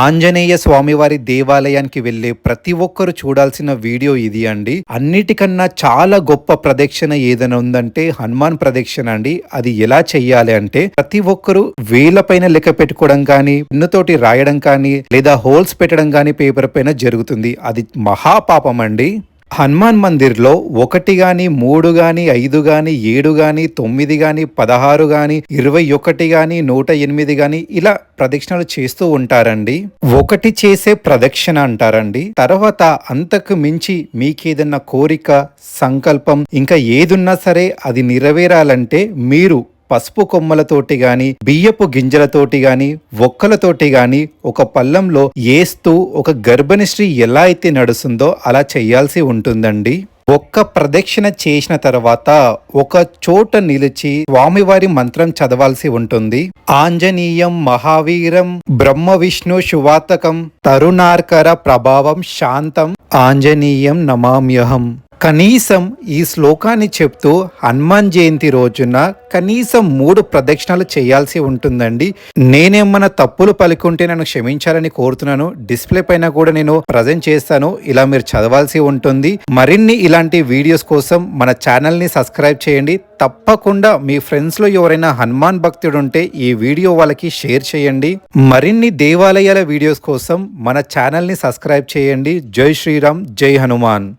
ఆంజనేయ స్వామివారి దేవాలయానికి వెళ్ళే ప్రతి ఒక్కరు చూడాల్సిన వీడియో ఇది అండి. అన్నిటికన్నా చాలా గొప్ప ప్రదక్షిణ ఏదైనా ఉందంటే హనుమాన్ ప్రదక్షిణ అండి. అది ఎలా చెయ్యాలి అంటే ప్రతి ఒక్కరు వేల పైన లెక్క పెట్టుకోవడం కానీ పెన్నుతోటి రాయడం కానీ లేదా హోల్స్ పెట్టడం కానీ పేపర్ పైన జరుగుతుంది. అది మహాపాపం అండి. హనుమాన్ మందిర్లో ఒకటి గాని మూడు గాని ఐదు గాని ఏడు గాని తొమ్మిది గాని పదహారు గాని ఇరవై ఒకటి గాని నూట ఎనిమిది గాని ఇలా ప్రదక్షిణలు చేస్తూ ఉంటారండి. ఒకటి చేసే ప్రదక్షిణ అంటారండి. తర్వాత అంతకు మించి మీకేదన్నా కోరిక సంకల్పం ఇంకా ఏదున్నా సరే అది నెరవేరాలంటే మీరు పసుపు కొమ్మలతోటి గాని బియ్యపు గింజలతోటి గాని ఒక్కలతోటి గాని ఒక పల్లంలో ఏస్తూ ఒక గర్భిణీ స్త్రీ ఎలా అయితే నడుస్తుందో అలా చేయాల్సి ఉంటుందండి. ఒక్క ప్రదక్షిణ చేసిన తర్వాత ఒక చోట నిలిచి స్వామివారి మంత్రం చదవాల్సి ఉంటుంది. ఆంజనీయం మహావీరం బ్రహ్మ విష్ణు శువాతకం తరుణార్కర ప్రభావం శాంతం ఆంజనీయం నమామ్యహం. కనీసం ఈ శ్లోకాన్ని చెప్తూ హనుమాన్ జయంతి రోజున కనీసం మూడు ప్రదక్షిణలు చేయాల్సి ఉంటుందండి. నేనేమన్నా తప్పులు పలుకుంటే నన్ను క్షమించాలని కోరుతున్నాను. డిస్ప్లే పైన కూడా నేను ప్రజెంట్ చేస్తాను. ఇలా మీరు చదవాల్సి ఉంటుంది. మరిన్ని ఇలాంటి వీడియోస్ కోసం మన ఛానల్ని సబ్స్క్రైబ్ చేయండి. తప్పకుండా మీ ఫ్రెండ్స్లో ఎవరైనా హనుమాన్ భక్తుడు ఉంటే ఈ వీడియో వాళ్ళకి షేర్ చేయండి. మరిన్ని దేవాలయాల వీడియోస్ కోసం మన ఛానల్ని సబ్స్క్రైబ్ చేయండి. జై శ్రీరామ్ జై హనుమాన్.